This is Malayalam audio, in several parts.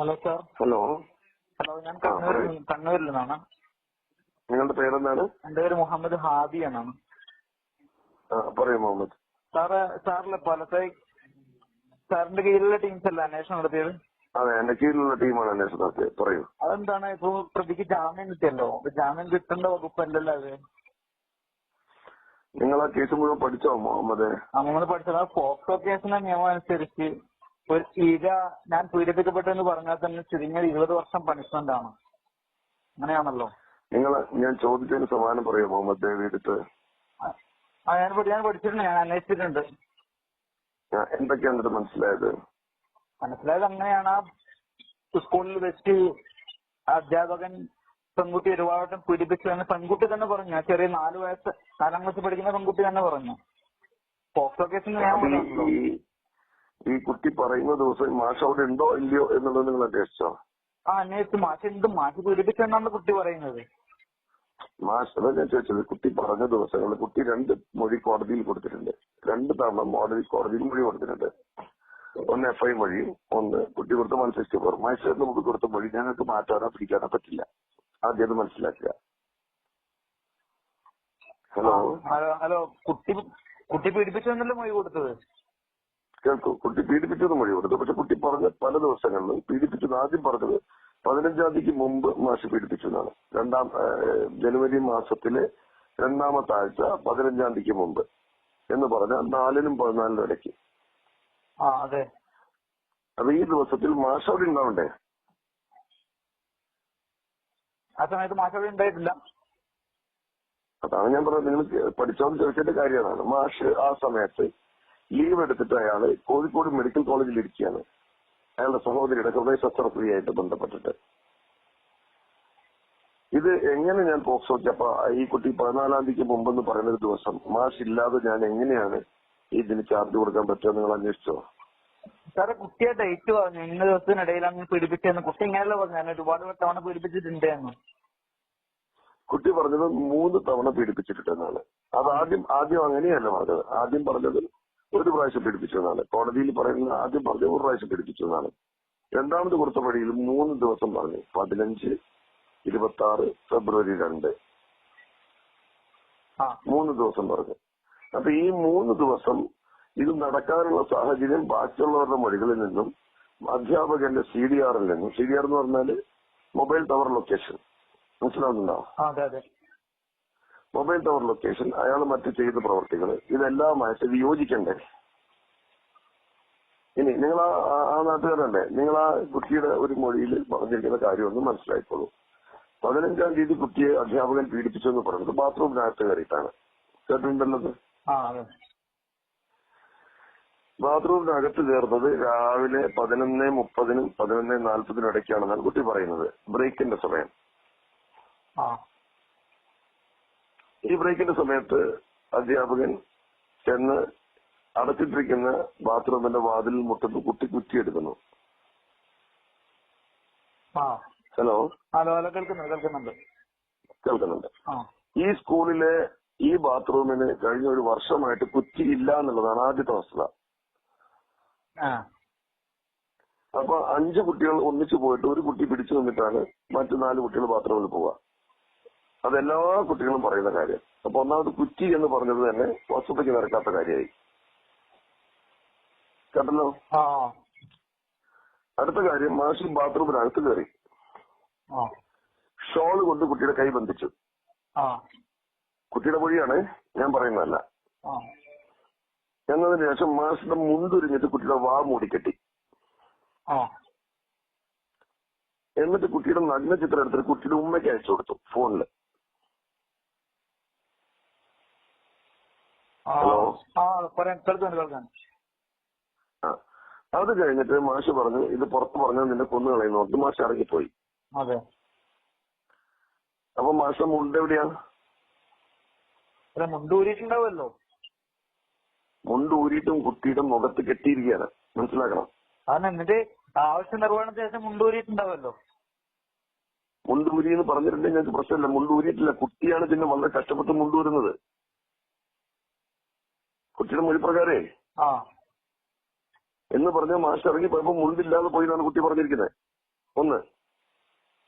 Hello sir. ഹലോ. ഹലോ ഞാൻ കണ്ണൂരിൽ നിന്ന്- കണ്ണൂരിൽ നിന്നാണ്. നിങ്ങളുടെ പേരെന്താണ്? എന്റെ പേര് മുഹമ്മദ് ഹാബി എന്നാണ്. ആ, പറയൂ മുഹമ്മദ്. സാറ് സാറിലെ പലത്തെ സാറിന്റെ കീഴിലുള്ള ടീംസ് അല്ല അന്വേഷണം നടത്തിയത്? അതെ എന്റെ കീഴിലുള്ള ടീമാണ് അന്വേഷണം നടത്തിയത്. പറയൂ. അതെന്താണ്? ഇപ്പൊ പ്രതിക്ക് ജാമ്യം കിട്ടിയല്ലോ. അപ്പൊ ജാമ്യം കിട്ടേണ്ട വകുപ്പല്ലല്ലോ അത്. നിങ്ങൾ ആ കേസ് മുഴുവൻ പഠിച്ചോ മുഹമ്മദ്? നമ്മൾ പഠിച്ചത്. ആ പോക്സോ കേസിന്റെ നിയമം അനുസരിച്ച് ഇര ഞാൻ പീഡിപ്പിക്കപ്പെട്ടു എന്ന് പറഞ്ഞാൽ തന്നെ ചുരുങ്ങിയത് ഇരുപത് വർഷം പണിഷ്മെന്റ് ആണ്. അങ്ങനെയാണല്ലോ. നിങ്ങൾ ഞാൻ ചോദിച്ചതിന് സമാനം പറയാം മുഹമ്മദ് ദേവി എടുത്ത്? ആ ഞാൻ പഠി- ഞാൻ പഠിച്ചിട്ടുണ്ട് ഞാൻ അന്വേഷിച്ചിട്ടുണ്ട്. എന്തൊക്കെയാണ് എന്നിട്ട് മനസ്സിലായത്? മനസ്സിലായത് അങ്ങനെയാണ്. സ്കൂളിൽ വെച്ച് അധ്യാപകൻ പെൺകുട്ടി ഒരുപാട് പീഡിപ്പിച്ചു എന്ന് പെൺകുട്ടി തന്നെ പറഞ്ഞു. ചെറിയ നാല് വയസ്സ് നാലാം ക്ലാസ് പഠിക്കുന്ന പെൺകുട്ടി തന്നെ പറഞ്ഞു. പോക്സോ കേസിന് ഞാൻ ഈ- കുട്ടി പറയുന്ന ദിവസം മാഷ് അവിടെ ഉണ്ടോ ഇല്ലയോ എന്നുള്ളത് നിങ്ങൾ അന്വേഷിച്ചോ? ആ അന്വേഷിച്ചു. മാഷ് എന്ത്? മാഷ് പീഡിപ്പിച്ചെന്നാണ് കുട്ടി പറയുന്നത്. മാഷ് അതാ ഞാൻ ചോദിച്ചത്. കുട്ടി പറഞ്ഞ ദിവസങ്ങളിൽ കുട്ടി രണ്ട് മൊഴി കോടതിയിൽ കൊടുത്തിട്ടുണ്ട്. രണ്ട് തവണ മോഡൽ കോടതിയിൽ മൊഴി കൊടുത്തിട്ടുണ്ട്. ഒന്ന് എഫ് ഐ മൊഴിയും ഒന്ന് കുട്ടി കൊടുത്ത സിക്സ്റ്റി ഫോർ മജിസ്ട്രേറ്റ് നമുക്ക് കൊടുത്ത മൊഴി ഞങ്ങൾക്ക് മാറ്റാനോ പിടിക്കാനോ പറ്റില്ല. ആദ്യം അത് മനസ്സിലാക്കുക. ഹലോ? Hello hello. കുട്ടി കുട്ടി പീഡിപ്പിച്ചു എന്നല്ലേ മൊഴി കൊടുത്തത്? കേൾക്കൂ കുട്ടി പീഡിപ്പിച്ചതും വഴി കൊടുത്തു. പക്ഷെ കുട്ടി പറഞ്ഞ പല ദിവസങ്ങളിലും പീഡിപ്പിച്ചത് ആദ്യം പറഞ്ഞത് പതിനഞ്ചാം തീയതിക്ക് മുമ്പ് മാഷ് പീഡിപ്പിച്ചു എന്നാണ്. രണ്ടാം ജനുവരി മാസത്തിലെ രണ്ടാമത്തെ ആഴ്ച പതിനഞ്ചാം തീയതിക്ക് മുമ്പ് എന്ന് പറഞ്ഞാൽ നാലിനും പതിനാലിനും ഇടയ്ക്ക്. അപ്പൊ ഈ ദിവസത്തിൽ മാഷ് അവിടെ ഉണ്ടാവണ്ടേ? ആ സമയത്ത് മാഷ് അവിടെ ഉണ്ടായിട്ടില്ല. അതാണ് ഞാൻ പറഞ്ഞത്. നിങ്ങൾ പഠിച്ചോന്ന് ചോദിച്ചതിന്റെ കാര്യമാണ് മാഷ് ആ സമയത്ത് ലീവ് എടുത്തിട്ട് അയാൾ കോഴിക്കോട് മെഡിക്കൽ കോളേജിൽ ഇരിക്കുകയാണ്. അയാളുടെ സഹോദരിയുടെ ഹൃദയ ശസ്ത്രക്രിയയായിട്ട് ബന്ധപ്പെട്ടിട്ട്. ഇത് എങ്ങനെ ഞാൻ പോക്സോ അപ്പൊ ഈ കുട്ടി പതിനാലാം തീയതിക്ക് മുമ്പെന്ന് പറയുന്ന ഒരു ദിവസം മാഷ് ഇല്ലാതെ ഞാൻ എങ്ങനെയാണ് ഇതിന് ചാർജ് കൊടുക്കാൻ പറ്റുക നിങ്ങൾ അന്വേഷിച്ചോ? സാറെ കുട്ടിയെ ഡേറ്റ് പറഞ്ഞു. ഇന്ന ദിവസത്തിനിടയിലാണ് പീഡിപ്പിച്ചതെന്ന് കുട്ടി ഇങ്ങനെയല്ല പറഞ്ഞു. ഞാൻ ഒരുപാട് തവണ പീഡിപ്പിച്ചിട്ടുണ്ട് എന്ന്. കുട്ടി പറഞ്ഞത് മൂന്ന് തവണ പീഡിപ്പിച്ചിട്ടുണ്ടെന്നാണ്. അത് ആദ്യം ആദ്യം അങ്ങനെയല്ല പറഞ്ഞത്. ആദ്യം പറഞ്ഞത് ഒരു പ്രാവശ്യം പീഡിപ്പിച്ചു എന്നാണ്. കോടതിയിൽ പറയുന്നത് ആദ്യം പറഞ്ഞ ഒരു പ്രാവശ്യം പീഡിപ്പിച്ചു എന്നാണ്. രണ്ടാമത് കൊടുത്ത വഴിയിൽ മൂന്ന് ദിവസം പറഞ്ഞു. പതിനഞ്ച് ഇരുപത്തി ആറ് ഫെബ്രുവരി രണ്ട്. മൂന്ന് ദിവസം പറഞ്ഞു. അപ്പൊ ഈ മൂന്ന് ദിവസം ഇത് നടക്കാനുള്ള സാഹചര്യം ബാക്കിയുള്ളവരുടെ മൊഴികളിൽ നിന്നും അധ്യാപകന്റെ സി ഡി ആറിൽ നിന്നും സി ഡി ആർ എന്ന് പറഞ്ഞാൽ മൊബൈൽ ടവർ ലൊക്കേഷൻ. മനസ്സിലാവുന്നുണ്ടോ? മൊബൈൽ ടവർ ലൊക്കേഷൻ അയാൾ മറ്റു ചെയ്ത പ്രവർത്തികൾ ഇതെല്ലാമായിട്ട് വിയോജിക്കണ്ടേ? ഇനി നിങ്ങൾ ആ നാട്ടുകാരല്ലേ? നിങ്ങൾ ആ കുട്ടിയുടെ ഒരു മൊഴിയിൽ പറഞ്ഞിരിക്കുന്ന കാര്യമൊന്നും മനസ്സിലായിക്കോളൂ. പതിനഞ്ചാം തീയതി കുട്ടിയെ അധ്യാപകൻ പീഡിപ്പിച്ചു എന്ന് പറഞ്ഞത് ബാത്റൂമിനകത്ത് കയറിയിട്ടാണ്. കേട്ടിട്ടുണ്ടല്ലോ ആ അതെ. ബാത്റൂമിനകത്ത് കയറുന്നത് രാവിലെ പതിനൊന്ന് മുപ്പതിനും പതിനൊന്ന് നാൽപ്പതിനും ഇടയ്ക്കാണെന്നാണ് കുട്ടി പറയുന്നത്. ബ്രേക്കിന്റെ സമയം. ഈ ബ്രേക്കിന്റെ സമയത്ത് അധ്യാപകൻ ചെന്ന് അടച്ചിട്ടിരിക്കുന്ന ബാത്റൂമിന്റെ വാതിൽ മുട്ടത്ത് കുട്ടി കുറ്റിയെടുക്കുന്നു. ഹലോ. ഹലോ ഹലോ കേൾക്കുന്നുണ്ട് കേൾക്കുന്നുണ്ട്. കേൾക്കുന്നുണ്ട്. ഈ സ്കൂളിലെ ഈ ബാത്റൂമിന് കഴിഞ്ഞ ഒരു വർഷമായിട്ട് കുറ്റി ഇല്ല എന്നുള്ളതാണ് ആദ്യത്തെ വസ്തുത അപ്പൊ അഞ്ച് കുട്ടികൾ ഒന്നിച്ചു പോയിട്ട് ഒരു കുട്ടി പിടിച്ചു നിന്നിട്ടാണ് മറ്റു നാല് കുട്ടികൾ ബാത്റൂമിൽ പോവുക. അതെല്ലാ കുട്ടികളും പറയുന്ന കാര്യം. അപ്പൊ ഒന്നാമത് കുറ്റി എന്ന് പറഞ്ഞത് തന്നെ വസ്തുതയ്ക്ക് നിരക്കാത്ത കാര്യമായി. കേട്ടല്ലോ? ആ. അടുത്ത കാര്യം മാഷി ബാത്റൂമിനകത്ത് കയറി. ഷോൾ കൊണ്ട് കുട്ടിയുടെ കൈ ബന്ധിച്ചു. കുട്ടിയുടെ വഴിയാണ് ഞാൻ പറയുന്നതല്ല. എന്നതിന് ശേഷം മാഷിന്റെ മുന്തുരിഞ്ഞിട്ട് കുട്ടിയുടെ വാ മൂടിക്കെട്ടി. എന്നിട്ട് കുട്ടിയുടെ നഗ്ന ചിത്രം എടുത്തിട്ട് കുട്ടിയുടെ ഉമ്മയ്ക്ക് അയച്ചു കൊടുത്തു ഫോണിൽ. ആ. ആ കേൾക്കാൻ അത് കഴിഞ്ഞിട്ട് മാഷ് പറഞ്ഞു ഇത് പുറത്ത് പറഞ്ഞാൽ നിന്നെ കൊന്നു കളയുന്നു മാഷ് ഇറങ്ങിപ്പോയി. അതെ. അപ്പൊ മാഷ മുണ്ട് എവിടെയാ? മുണ്ട് ഊരിയിട്ടുണ്ടാവുമല്ലോ. മുണ്ട് ഊരിയിട്ടും കുട്ടിയുടെ മുഖത്ത് കെട്ടിയിരിക്കുകയാണ്. മനസ്സിലാക്കണം. കാരണം എന്നിട്ട് ആവശ്യ നിർവഹണത്തിന് ശേഷം മുണ്ടൂരിട്ടുണ്ടാവുമല്ലോ മുണ്ട് ഊരി എന്ന് പറഞ്ഞിട്ടുണ്ടെങ്കിൽ ഞങ്ങൾക്ക് പ്രശ്നമില്ല. മുണ്ട് ഊരിയിട്ടില്ല. കുട്ടിയാണ് പിന്നെ വളരെ കഷ്ടപ്പെട്ട് മുണ്ടൂരുന്നത് കുട്ടിയുടെ മൊഴി പ്രകാരേ എന്ന് പറഞ്ഞ മാഷ് ഇറങ്ങി പോയപ്പോ മുണ്ടില്ലാതെ പോയി എന്നാണ് കുട്ടി പറഞ്ഞിരിക്കുന്നത്. ഒന്ന്.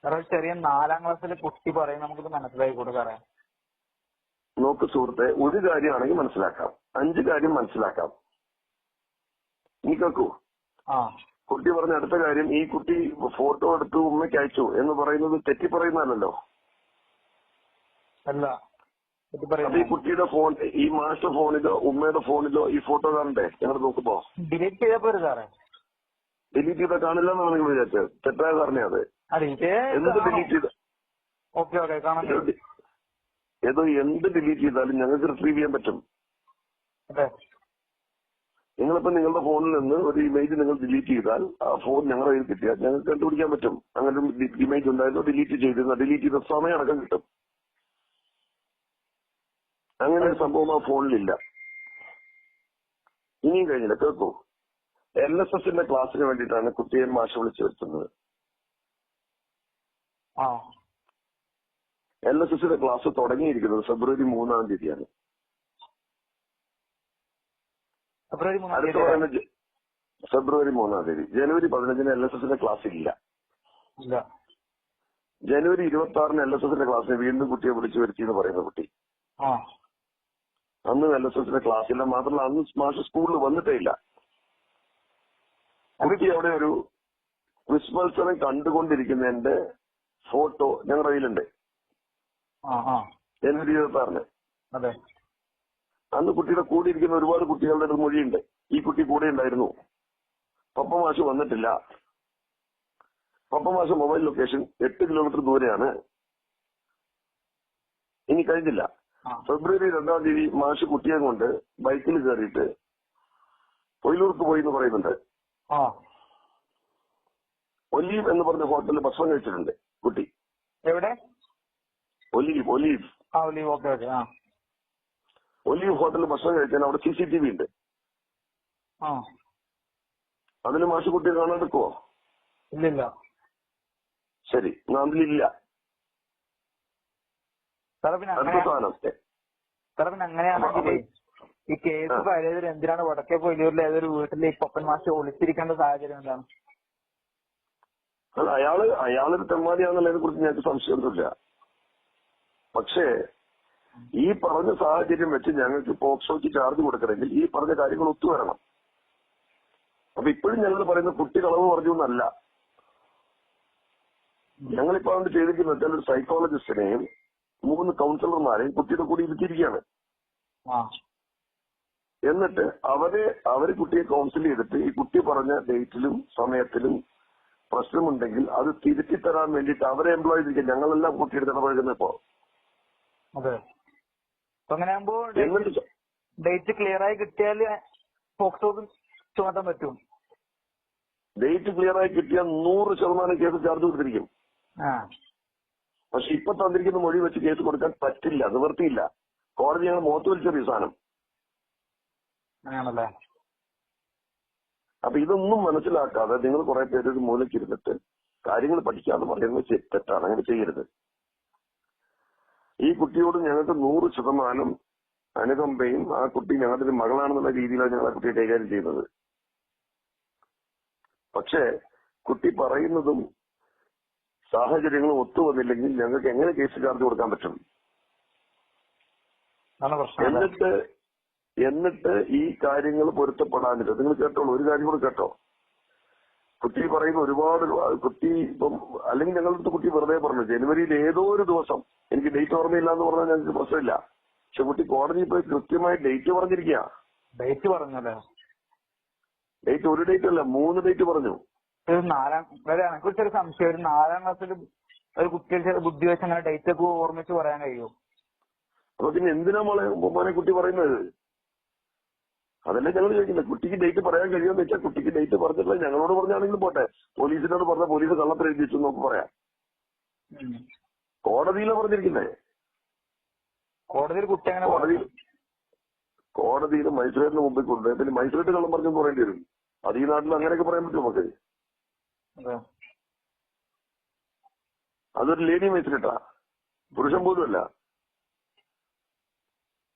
സാറേ ചെറിയ നാലാം ക്ലാസ്സിലെ കുട്ടി പറയും നമുക്കിത് മനസ്സിലായി കൂടെ സാറേ. നോക്ക് സുഹൃത്തെ ഒരു കാര്യമാണെങ്കിൽ മനസ്സിലാക്കാം. അഞ്ച് കാര്യം മനസ്സിലാക്കാം. നീ കേൾക്കൂ കുട്ടി പറഞ്ഞ അടുത്ത കാര്യം ഈ കുട്ടി ഫോട്ടോ എടുത്തു ഉമ്മയ്ക്ക് അയച്ചു എന്ന് പറയുന്നത് തെറ്റി പറയുന്നതല്ലോ അല്ല. അപ്പൊ ഈ കുട്ടിയുടെ ഫോൺ ഈ മാസ്റ്റർ ഫോണിലോ ഉമ്മയുടെ ഫോണിലോ ഈ ഫോട്ടോ കാണണ്ടേ? ഞങ്ങൾ നോക്കുമ്പോ. ഡിലീറ്റ് ചെയ്യാ പോരെ സാറേ? ഡിലീറ്റ് ചെയ്താൽ കാണില്ല എന്നാണ് നിങ്ങൾ വിചാരിച്ചത്. തെറ്റായ ധാരണ അത്. എന്ത് ഡിലീറ്റ് ചെയ്ത? ഓക്കെ ഓക്കെ കാണാൻ. ഏതോ എന്ത് ഡിലീറ്റ് ചെയ്താലും ഞങ്ങൾക്ക് റിട്രീവ് ചെയ്യാൻ പറ്റും. നിങ്ങളിപ്പോ നിങ്ങളുടെ ഫോണിൽ നിന്ന് ഒരു ഇമേജ് നിങ്ങൾ ഡിലീറ്റ് ചെയ്താൽ ആ ഫോൺ ഞങ്ങളുടെ കയ്യിൽ കിട്ടിയാൽ ഞങ്ങൾക്ക് കണ്ടുപിടിക്കാൻ പറ്റും. അങ്ങനെ ഒരു ഇമേജ് ഉണ്ടായിരുന്നു ഡിലീറ്റ് ചെയ്തിരുന്ന ഡിലീറ്റ് ചെയ്ത സമയം അടക്കം കിട്ടും. അങ്ങനെ ഒരു സംഭവം ആ ഫോണിലില്ല. ഇനിയും കഴിഞ്ഞില്ല. കേൾക്കൂ. എൽ എസ് എസിന്റെ ക്ലാസ്സിന് വേണ്ടിയിട്ടാണ് കുട്ടിയെ മാഷ് വിളിച്ചു വരുത്തുന്നത്. എൽ എസ് എസിന്റെ ക്ലാസ് തുടങ്ങിയിരിക്കുന്നത് ഫെബ്രുവരി മൂന്നാം തീയതിയാണ്. ഫെബ്രുവരി മൂന്നാം അടുത്ത തീയതി പറയുന്ന ഫെബ്രുവരി മൂന്നാം തീയതി. ജനുവരി പതിനഞ്ചിന് എൽ എസ് എസിന്റെ ക്ലാസ് ഇല്ല. ജനുവരി ഇരുപത്തി ആറിന് എൽ എസ് എസിന്റെ ക്ലാസ്സിന് വീണ്ടും കുട്ടിയെ വിളിച്ചു വരുത്തി എന്ന് പറയുന്ന കുട്ടി. അന്ന് എൽ എസ് എസിന്റെ ക്ലാസ്സില്ല മാത്രമല്ല അന്ന് മാഷ് സ്കൂളിൽ വന്നിട്ടേ ഇല്ല. കുട്ടി അവിടെ ഒരു ക്വിസ് മത്സരം കണ്ടുകൊണ്ടിരിക്കുന്നതിന്റെ ഫോട്ടോ ഞങ്ങളുടെ കയ്യിലുണ്ട്. എന്റെ അതെ. അന്ന് കുട്ടിയുടെ കൂടെ ഇരിക്കുന്ന ഒരുപാട് കുട്ടികളുടെ ഒരു മൊഴിയുണ്ട്. ഈ കുട്ടി കൂടെ ഉണ്ടായിരുന്നു. പപ്പ മാഷ് വന്നിട്ടില്ല. പപ്പ മാഷ് മൊബൈൽ ലൊക്കേഷൻ എട്ട് കിലോമീറ്റർ ദൂരെയാണ്. ഇനി കഴിഞ്ഞില്ല. ഫെബ്രുവരി രണ്ടാം തീയതി മാഷ് കുട്ടിയെ കൊണ്ട് ബൈക്കിൽ കയറിയിട്ട് കൊയിലൂർക്ക് പോയി എന്ന് പറയുന്നുണ്ട്. ആ. ഒലീവ് എന്ന് പറഞ്ഞ ഹോട്ടലിൽ ഭക്ഷണം കഴിച്ചിട്ടുണ്ട് കുട്ടി. എവിടെ? Olive Olive. Olive okay okay ആ. ഒലീവ് ഹോട്ടലിൽ ഭക്ഷണം കഴിക്കാൻ അവിടെ സി സി ടി വി ഉണ്ട്. അതിന് മാഷ് കുട്ടിയെ കാണാൻ എടുക്കുവോ? ഇല്ലില്ല. ശരി എന്നാ അതിലില്ല. സാറേ പിന്നെ സാറേ പിന്നെ അങ്ങനെയാണെങ്കിലേ ഈ കേസ്. പഴയത് എന്തിനാണ്? വടക്കേ പൊയിലൂരിലെ ഏതൊരു വീട്ടിൽ ഈ പൊപ്പൻ മാഷ് ഒളിച്ചിരിക്കേണ്ട സാഹചര്യം എന്താണ്? അയാൾ അയാളൊരു തെമ്മാടിയാണെന്നുള്ളതിനെ കുറിച്ച് ഞങ്ങൾക്ക് സംശയമൊന്നുമില്ല. പക്ഷേ ഈ പറഞ്ഞ സാഹചര്യം വെച്ച് ഞങ്ങൾക്ക് പോക്സോയ്ക്ക് ചാർജ് കൊടുക്കണമെങ്കിൽ ഈ പറഞ്ഞ കാര്യങ്ങൾ ഒത്തുവരണം അപ്പൊ ഇപ്പോഴും ഞങ്ങൾ പറയുന്ന കുട്ടി കളവ് പറഞ്ഞു എന്നല്ല. ഞങ്ങളിപ്പോ അതുകൊണ്ട് ചെയ്തിരിക്കുന്നത് ഒരു സൈക്കോളജിസ്റ്റിനെയും മൂന്ന് കൗൺസിലർമാരെ കുട്ടിയുടെ കൂടി ഇരുത്തിയിരിക്കുകയാണ്. എന്നിട്ട് അവരെ അവർ കുട്ടിയെ കൗൺസിൽ ചെയ്തിട്ട് ഈ കുട്ടി പറഞ്ഞ ഡേറ്റിലും സമയത്തിലും പ്രശ്നമുണ്ടെങ്കിൽ അത് തിരുത്തി തരാൻ വേണ്ടിട്ട് അവരെ എംപ്ലോയ് ചെയ്തിരിക്കുക ഞങ്ങളെല്ലാം കുട്ടിയുടെ ഇടപഴകുന്ന ഇപ്പോ. ഡേറ്റ് ക്ലിയർ ആയി കിട്ടിയാൽ പോക്സോ ചുമത്താൻ പറ്റും. ഡേറ്റ് ക്ലിയർ ആയി കിട്ടിയാൽ നൂറ് ശതമാനം കേസ് ചാർജ് കൊടുത്തിരിക്കും. പക്ഷെ ഇപ്പൊ തന്നിരിക്കുന്ന മൊഴി വെച്ച് കേസ് കൊടുക്കാൻ പറ്റില്ല. നിവർത്തിയില്ല കോടതി ഞങ്ങൾ മുഖത്ത് വലിച്ചെറിയ സാധനം. അങ്ങനെയാണല്ലേ? അപ്പൊ ഇതൊന്നും മനസ്സിലാക്കാതെ നിങ്ങൾ കുറെ പേര് ഒരു മൂലയ്ക്ക് ഇരുന്നിട്ട് കാര്യങ്ങൾ പഠിക്കാന്ന് പറയുന്നത് തെറ്റാണ്. അങ്ങനെ ചെയ്യരുത്. ഈ കുട്ടിയോട് ഞങ്ങൾക്ക് നൂറ് ശതമാനം അനുകമ്പയും ആ കുട്ടി ഞങ്ങളുടെ ഒരു മകളാണെന്നുള്ള രീതിയിലാണ് ഞങ്ങൾ ആ കുട്ടിയെ കൈകാര്യം ചെയ്യുന്നത്. പക്ഷേ കുട്ടി പറയുന്നതും സാഹചര്യങ്ങളും ഒത്തുവന്നില്ലെങ്കിൽ ഞങ്ങൾക്ക് എങ്ങനെ കേസ് ചാർജ് കൊടുക്കാൻ പറ്റും? എന്നിട്ട് എന്നിട്ട് ഈ കാര്യങ്ങൾ പൊരുത്തപ്പെടാനില്ല നിങ്ങൾ കേട്ടോളൂ ഒരു കാര്യം കൂടെ കേട്ടോ. കുട്ടി പറയുന്ന ഒരുപാട് ഒരുപാട് കുട്ടി ഇപ്പം അല്ലെങ്കിൽ ഞങ്ങളുടെ അടുത്ത് കുട്ടി വെറുതെ പറഞ്ഞു ജനുവരിയിൽ ഏതോ ഒരു ദിവസം എനിക്ക് ഡേറ്റ് ഓർമ്മയില്ല എന്ന് പറഞ്ഞാൽ ഞങ്ങൾക്ക് പ്രശ്നമില്ല. പക്ഷെ കുട്ടി കോടതിയിൽ പോയി കൃത്യമായി ഡേറ്റ് പറഞ്ഞിരിക്കുക ഡേറ്റ് പറഞ്ഞല്ലേ? ഡേറ്റ് ഒരു ഡേറ്റ് അല്ല മൂന്ന് ഡേറ്റ് പറഞ്ഞു. ഒരു നാലാം അതായത് എനിക്ക് ചെറിയ സംശയം. ഒരു നാലാം ക്ലാസ്സിൽ ഒരു കുട്ടിയുടെ ബുദ്ധി വെച്ച് അങ്ങനെ ഡേറ്റ് ഒക്കെ ഓർമ്മിച്ച് പറയാൻ കഴിയുമോ? അപ്പൊ പിന്നെ എന്തിനാ മോളെ മോനെ കുട്ടി പറയുന്നത്? അതല്ലേ ഞങ്ങൾ ചോദിക്കുന്നത്. കുട്ടിക്ക് ഡേറ്റ് പറയാൻ കഴിയുമെന്ന് വെച്ചാൽ കുട്ടിക്ക് ഡേറ്റ് പറഞ്ഞിട്ടില്ല ഞങ്ങളോട് പറഞ്ഞാണെങ്കിലും പോട്ടെ. പോലീസിനോട് പറഞ്ഞ പോലീസ് കള്ളത്തിൽ എഴുതി വെച്ചു നമുക്ക് പറയാം. കോടതിയിലാണ് പറഞ്ഞിരിക്കുന്നത്. കോടതിയിൽ കുട്ടി അങ്ങനെ കോടതി പറഞ്ഞു. കോടതിയിൽ മജിസ്ട്രേറ്റിന് മുമ്പിൽ കൊണ്ടുപോയി. പിന്നെ മജിസ്ട്രേറ്റ് കള്ളം പറഞ്ഞു പറയേണ്ടി വരും. അത് ഈ നാട്ടിൽ അങ്ങനെയൊക്കെ പറയാൻ പറ്റുമോ നമുക്ക്. അതൊരു ലേഡി മജിസ്ട്രേറ്റാ പുരുഷൻ പോലും അല്ല.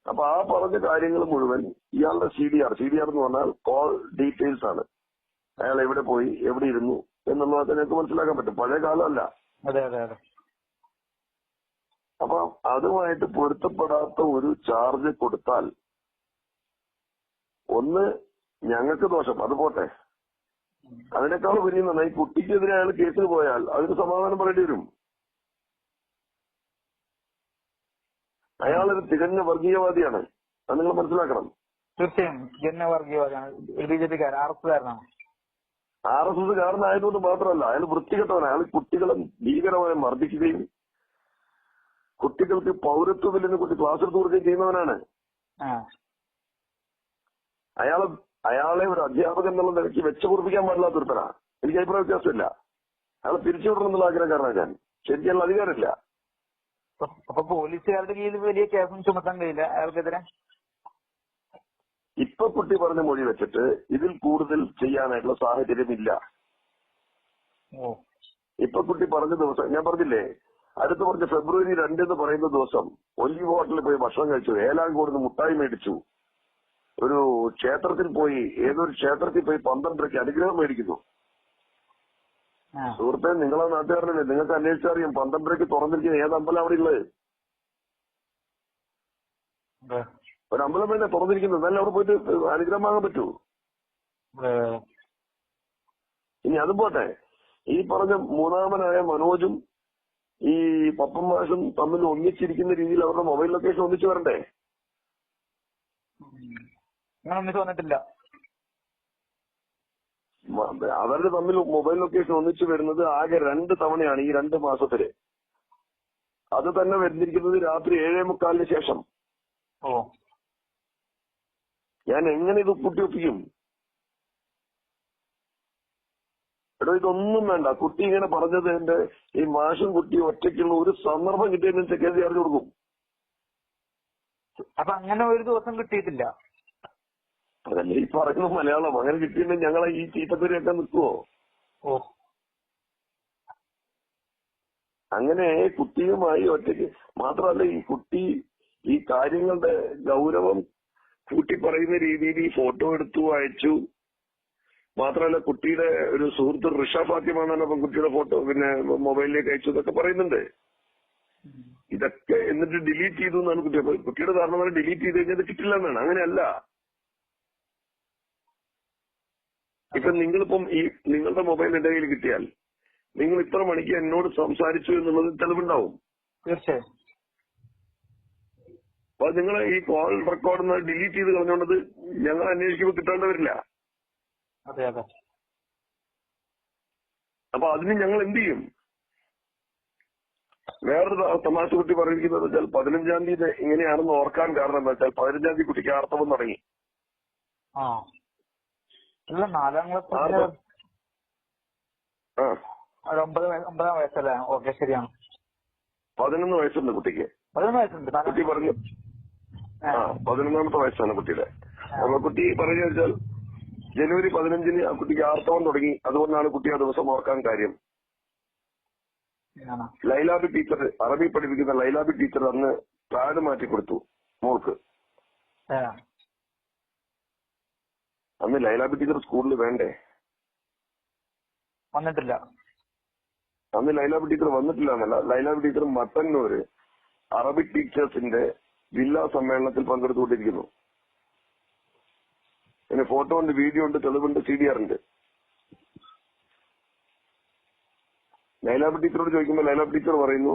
അപ്പൊ ആ പറഞ്ഞ കാര്യങ്ങൾ മുഴുവൻ ഇയാളുടെ C D R C D R എന്ന് പറഞ്ഞാൽ കോൾ ഡീറ്റെയിൽസ് ആണ്. അയാൾ എവിടെ പോയി എവിടെ ഇരുന്നു എന്നുള്ളത് നിങ്ങൾക്ക് മനസ്സിലാക്കാൻ പറ്റും. പഴയ കാലമല്ല. അപ്പൊ അതുമായിട്ട് പൊരുത്തപ്പെടാത്ത ഒരു ചാർജ് കൊടുത്താൽ ഒന്ന് ഞങ്ങൾക്ക് ദോഷം. അത് പോട്ടെ. അതിനേക്കാൾ വലിയ നന്നായി കുട്ടിക്കെതിരെ അയാൾ കേസിൽ പോയാൽ അതിന് സമാധാനം പറയേണ്ടി വരും. അയാളൊരു തികഞ്ഞ വർഗീയവാദിയാണ്. അത് നിങ്ങൾ മനസ്സിലാക്കണം. തീർച്ചയായും ബി ജെ പിക്കാരൻ ആർ എസ് കാരനാണ് ആർ എസ് കാരണമായതുകൊണ്ട് മാത്രമല്ല അയാൾ വൃത്തികെട്ടവനാണ്. അയാൾ കുട്ടികളെ ഭീകരമായി മർദ്ദിക്കുകയും കുട്ടികൾക്ക് പൗരത്വ ബില്ലിനെ കുട്ടി ക്ലാസ് എടുത്തു കൊടുക്കുകയും ചെയ്യുന്നവനാണ്. അയാളെ അയാളെ ഒരു അധ്യാപകൻ എന്നുള്ള നിലയ്ക്ക് വെച്ചുപൊറിപ്പിക്കാൻ പാടില്ലാത്ത ഒരുത്തനാ. എനിക്ക് അഭിപ്രായ വ്യത്യാസമില്ല. അയാളെ പിരിച്ചുവിടണം എന്നുള്ള ആഗ്രഹക്കാരനാണ് ഞാൻ. ശരിക്കും അയാൾ അധികാരമില്ല. അപ്പൊ- പോലീസുകാരുടെ കീഴിൽ വലിയ കേസും ചുമത്താൻ കഴിയില്ല അയാൾക്കെതിരെ? ഇപ്പൊ കുട്ടി പറഞ്ഞ മൊഴി വെച്ചിട്ട് ഇതിൽ കൂടുതൽ ചെയ്യാനായിട്ടുള്ള സാഹചര്യമില്ല ഇപ്പൊ കുട്ടി പറഞ്ഞ ദിവസം ഞാൻ പറഞ്ഞില്ലേ? അടുത്ത പറഞ്ഞ ഫെബ്രുവരി രണ്ട് എന്ന് പറയുന്ന ദിവസം ഒലിവ് ഹോട്ടലിൽ പോയി ഭക്ഷണം കഴിച്ചു. ഏലാങ്കോടുന്ന് മുട്ടായി മേടിച്ചു. ഒരു ക്ഷേത്രത്തിൽ പോയി ഏതൊരു ക്ഷേത്രത്തിൽ പോയി പന്ത്രണ്ടരയ്ക്ക് അനുഗ്രഹം മേടിക്കുന്നു. സുഹൃത്തെ നിങ്ങളെ നാട്ടുകാരനല്ലേ? നിങ്ങൾക്ക് അന്വേഷിച്ചറിയാം പന്ത്രണ്ടരയ്ക്ക് തുറന്നിരിക്കുന്ന ഏത് അമ്പലം അവിടെ ഉള്ളത്. ഒരു അമ്പലം തന്നെ തുറന്നിരിക്കുന്നത്. എന്നാലും അവിടെ പോയിട്ട് അനുഗ്രഹം വാങ്ങാൻ പറ്റൂ. ഇനി അതും പോട്ടെ. ഈ പറഞ്ഞ മൂന്നാമനായ മനോജും ഈ പപ്പൻ മാഷും തമ്മിൽ ഒന്നിച്ചിരിക്കുന്ന രീതിയിൽ അവരുടെ മൊബൈൽ ലൊക്കേഷൻ ഒന്നിച്ചു വരണ്ടേ. അങ്ങനെ ഒന്നിച്ച് വന്നിട്ടില്ല അവരുടെ തമ്മിൽ മൊബൈൽ ലൊക്കേഷൻ ഒന്നിച്ചു വരുന്നത് ആകെ രണ്ട് തവണയാണ് ഈ രണ്ട് മാസത്തിൽ. അത് തന്നെ വരുന്നിരിക്കുന്നത് രാത്രി ഏഴേ മുക്കാലിന് ശേഷം. ഓ. ഞാൻ എങ്ങനെ ഇത് കുട്ടിയൊപ്പിക്കും? എടോ ഇതൊന്നും വേണ്ട. കുട്ടി ഇങ്ങനെ പറഞ്ഞത് എന്റെ ഈ മാഷും കുട്ടി ഒറ്റയ്ക്കുള്ള ഒരു സന്ദർഭം കിട്ടിയതിന് ചെക്കേജ് അറിഞ്ഞു കൊടുക്കും. അപ്പൊ അങ്ങനെ ഒരു ദിവസം കിട്ടിയിട്ടില്ല. അതല്ലേ ഈ പറയുന്ന മലയാളം. അങ്ങനെ കിട്ടിയിട്ടുണ്ടെങ്കിൽ ഞങ്ങളെ ഈ ചീത്തക്കുരിയൊക്കെ നിൽക്കുവോ? അങ്ങനെ കുട്ടിയുമായി ഒറ്റയ്ക്ക് മാത്രമല്ല ഈ കുട്ടി ഈ കാര്യങ്ങളുടെ ഗൗരവം കൂട്ടി പറയുന്ന രീതിയിൽ ഈ ഫോട്ടോ എടുത്തു അയച്ചു. മാത്രമല്ല കുട്ടിയുടെ ഒരു സുഹൃത്ത് ഋഷ ഫാത്തിമ കുട്ടിയുടെ ഫോട്ടോ പിന്നെ മൊബൈലിലേക്ക് അയച്ചു എന്നൊക്കെ പറയുന്നുണ്ട്. ഇതൊക്കെ എന്നിട്ട് ഡിലീറ്റ് ചെയ്തു എന്നാണ് കുട്ടി കുട്ടിയുടെ ധാരണ ഡിലീറ്റ് ചെയ്ത് കഴിഞ്ഞാൽ കിട്ടില്ല എന്നാണ്. അങ്ങനെയല്ല. ഇപ്പൊ നിങ്ങളിപ്പം ഈ നിങ്ങളുടെ മൊബൈൽ എന്റെ കയ്യിൽ കിട്ടിയാൽ നിങ്ങൾ ഇത്ര മണിക്ക് എന്നോട് സംസാരിച്ചു എന്നുള്ളത് തെളിവുണ്ടാവും. തീർച്ചയായും. അപ്പൊ നിങ്ങൾ ഈ കോൾ റെക്കോർഡ് ഡിലീറ്റ് ചെയ്ത് കളഞ്ഞോണ്ടത് ഞങ്ങൾ അന്വേഷിക്കുമ്പോൾ കിട്ടേണ്ടി വരില്ല. അതെ അതെ. അപ്പൊ അതിന് ഞങ്ങൾ എന്ത് ചെയ്യും? വേറൊരു തമാശ കുട്ടി പറഞ്ഞിരിക്കുന്നത് വെച്ചാൽ പതിനഞ്ചാം തീയതി ഇങ്ങനെയാണെന്ന് ഓർക്കാൻ കാരണം എന്താ വെച്ചാൽ പതിനഞ്ചാം തീയതി കുട്ടിക്ക് ആർത്തവം തുടങ്ങി. അല്ല നാലാം ക്ലാസ് ആർത്തവം ആ. ഒരു ഒമ്പത് ഒമ്പതാം വയസ്സല്ലേ? ഓക്കെ ശരിയാണ്. പതിനൊന്ന് വയസ്സുണ്ട് കുട്ടിക്ക്. പതിനൊന്ന് വയസ്സുണ്ട്. നാലാം കുട്ടി പറഞ്ഞു. ആ. പതിനൊന്നാമത്തെ വയസ്സാണ് കുട്ടിയുടെ. അപ്പൊ കുട്ടി പറഞ്ഞു വെച്ചാൽ ജനുവരി പതിനഞ്ചിന് ആ കുട്ടിക്ക് ആർത്തവം തുടങ്ങി. അതുകൊണ്ടാണ് കുട്ടി ആ ദിവസം ഓർക്കാൻ കാര്യം. ലൈലാബി ടീച്ചർ അറബി പഠിപ്പിക്കുന്ന ലൈലാബി ടീച്ചർ അന്ന് പാഡ് മാറ്റി കൊടുത്തു മോൾക്ക്. അന്ന് ലൈലാബി ടീച്ചർ സ്കൂളിൽ വേണ്ടേ? വന്നിട്ടില്ല. അന്ന് ലൈലാബി ടീച്ചർ വന്നിട്ടില്ല എന്നല്ല. ലൈലാബി ടീച്ചർ മട്ടന്നൂര് അറബിക് ടീച്ചേഴ്സിന്റെ ജില്ലാ സമ്മേളനത്തിൽ പങ്കെടുത്തുകൊണ്ടിരിക്കുന്നു. പിന്നെ ഫോട്ടോ ഉണ്ട് വീഡിയോ ഉണ്ട് തെളിവുണ്ട് സി ഡി ആർ ഉണ്ട്. ലൈലാബി ടീച്ചറോട് ചോദിക്കുമ്പോൾ ലൈലാബി ടീച്ചർ പറയുന്നു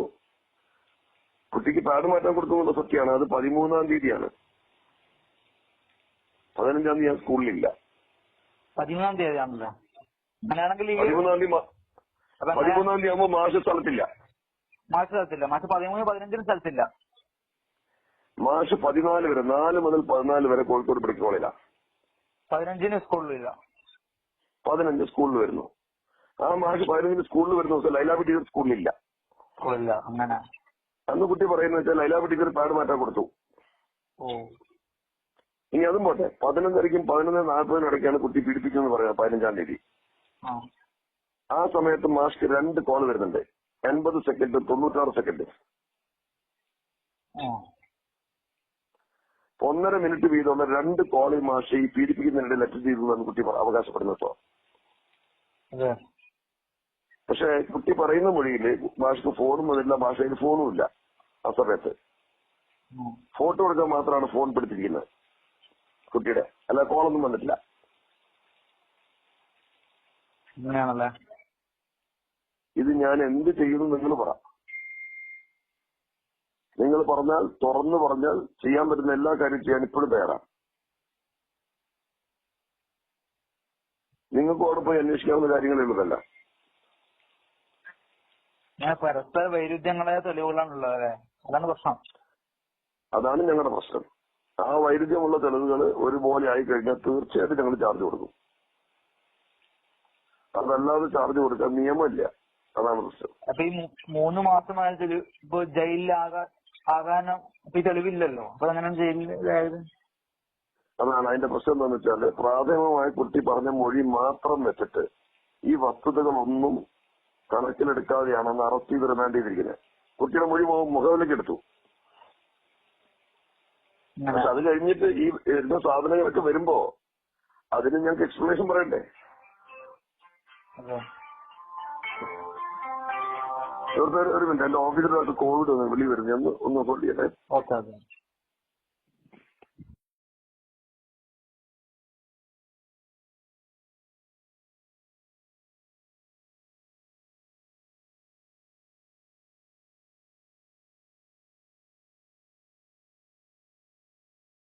കുട്ടിക്ക് പാട് മാറ്റാൻ കൊടുത്തുകൊണ്ട് സത്യമാണ്. അത് പതിമൂന്നാം തീയതിയാണ്. പതിനഞ്ചാം തീയതി ഞാൻ സ്കൂളിലില്ല. പതിമൂന്നാം തീയതി ആണല്ലോ. അങ്ങനെയാണെങ്കിൽ പതിമൂന്നാം തീയതി പതിമൂന്നാം തീയതി ആകുമ്പോൾ മാഷ സ്ഥലത്തില്ല. മാസ സ്ഥലത്തില്ല. മാസം പതിമൂന്ന് പതിനഞ്ചിന് സ്ഥലത്തില്ല. മാഷ് പതിനാല് വരെ നാല് മുതൽ പതിനാല് വരെ കോഴിക്കോട് മെഡിക്കൽ കോളേജിലാണ് പതിനഞ്ചിന് സ്കൂളിലില്ല. പതിനഞ്ച് സ്കൂളിൽ വരുന്നു. ആ മാഷ് പതിനഞ്ചിന് സ്കൂളിൽ വരുന്ന ദിവസം ലൈലാബി ടീച്ചർ സ്കൂളിലില്ല. സ്കൂളില്ല. അങ്ങനെ. അന്ന് കുട്ടി പറയുന്ന വെച്ചാൽ ലൈലാബി ടീച്ചർ പാഡ് മാറ്റാൻ കൊടുത്തു. ഇനി അതും പോട്ടെ. പതിനൊന്നരയ്ക്കും പതിനൊന്ന് നാൽപ്പതിനും ഇടയ്ക്കാണ് കുട്ടി പീഡിപ്പിക്കുന്നത് പറയാം പതിനഞ്ചാം തീയതി. ആ. സമയത്ത് മാസ്ക് രണ്ട് കോൾ വരുന്നുണ്ട്. എൺപത് സെക്കൻഡ് തൊണ്ണൂറ്റാറ് സെക്കൻഡ്. ഒന്നര മിനിറ്റ് വീതമുള്ള രണ്ട് കോളിൽ മാഷ് ഈ പീഡിപ്പിക്കുന്നതിനിടെ ലെറ്റർ ചെയ്തു എന്നാണ് കുട്ടി അവകാശപ്പെടുന്നത് പക്ഷെ കുട്ടി പറയുന്ന മൊഴിയിൽ ഭാഷക്ക് ഫോണും വന്നില്ല മാഷയിൽ ഫോണും ഇല്ല ആ സമയത്ത്. ഫോട്ടോ എടുക്കാൻ മാത്രമാണ് ഫോൺ പിടിച്ചിരിക്കുന്നത്. കുട്ടിയുടെ. അല്ല കോളൊന്നും വന്നിട്ടില്ല. അങ്ങനെയാണല്ലേ ഇത് ഞാൻ എന്ത് ചെയ്യുന്നു നിങ്ങൾ പറ. നിങ്ങൾ പറഞ്ഞാൽ തുറന്നു പറഞ്ഞാൽ ചെയ്യാൻ പറ്റുന്ന എല്ലാ കാര്യവും ചെയ്യാൻ ഇപ്പോഴും തയ്യാറാണ് നിങ്ങൾക്ക് അവിടെ പോയി അന്വേഷിക്കാവുന്ന കാര്യങ്ങളുള്ളതല്ല ഞാൻ പരസ്പര വൈരുദ്ധ്യങ്ങളെ തെളിവുകളാണുള്ളത് അതാണ് പ്രശ്നം. അതാണ് ഞങ്ങളുടെ പ്രശ്നം. ആ വൈരുദ്ധ്യമുള്ള തെളിവുകൾ ഒരുപോലെ ആയി കഴിഞ്ഞാൽ തീർച്ചയായിട്ടും ഞങ്ങൾ ചാർജ് കൊടുക്കും. അതല്ലാതെ ചാർജ് കൊടുക്കാൻ നിയമമില്ല. അതാണ് പ്രശ്നം. അപ്പൊ ഈ മൂന്ന് മാസമായ തെളിവ് ഇപ്പൊ ജയിലിലാകാൻ ഈ തെളിവില്ലല്ലോ? അപ്പൊ അങ്ങനെ ജയിലിലായത് അതാണ് അതിന്റെ പ്രശ്നം എന്താണെന്ന് വെച്ചാൽ പ്രാഥമികമായി കുട്ടി പറഞ്ഞ മൊഴി മാത്രം വെച്ചിട്ട് ഈ വസ്തുതകളൊന്നും കണക്കിലെടുക്കാതെയാണ് അറസ്റ്റ് ചെയ്ത് റിമാൻഡ് ചെയ്തിരിക്കുന്നത് കുട്ടിയുടെ മൊഴി മുഖവിലേക്ക് എടുത്തു. പക്ഷെ അത് കഴിഞ്ഞിട്ട് ഈ വരുന്ന സാധനങ്ങളൊക്കെ വരുമ്പോ അതിന് ഞങ്ങൾക്ക് എക്സ്പ്ലനേഷൻ പറയണ്ടേ? ഒരു- മിനിറ്റ് എന്റെ ഓഫീസിലൊക്കെ കോവിഡ് വന്ന് വിളി വരുന്നു. ഒന്ന് ഒന്ന് ഹോൾഡ് ചെയ്യട്ടെ?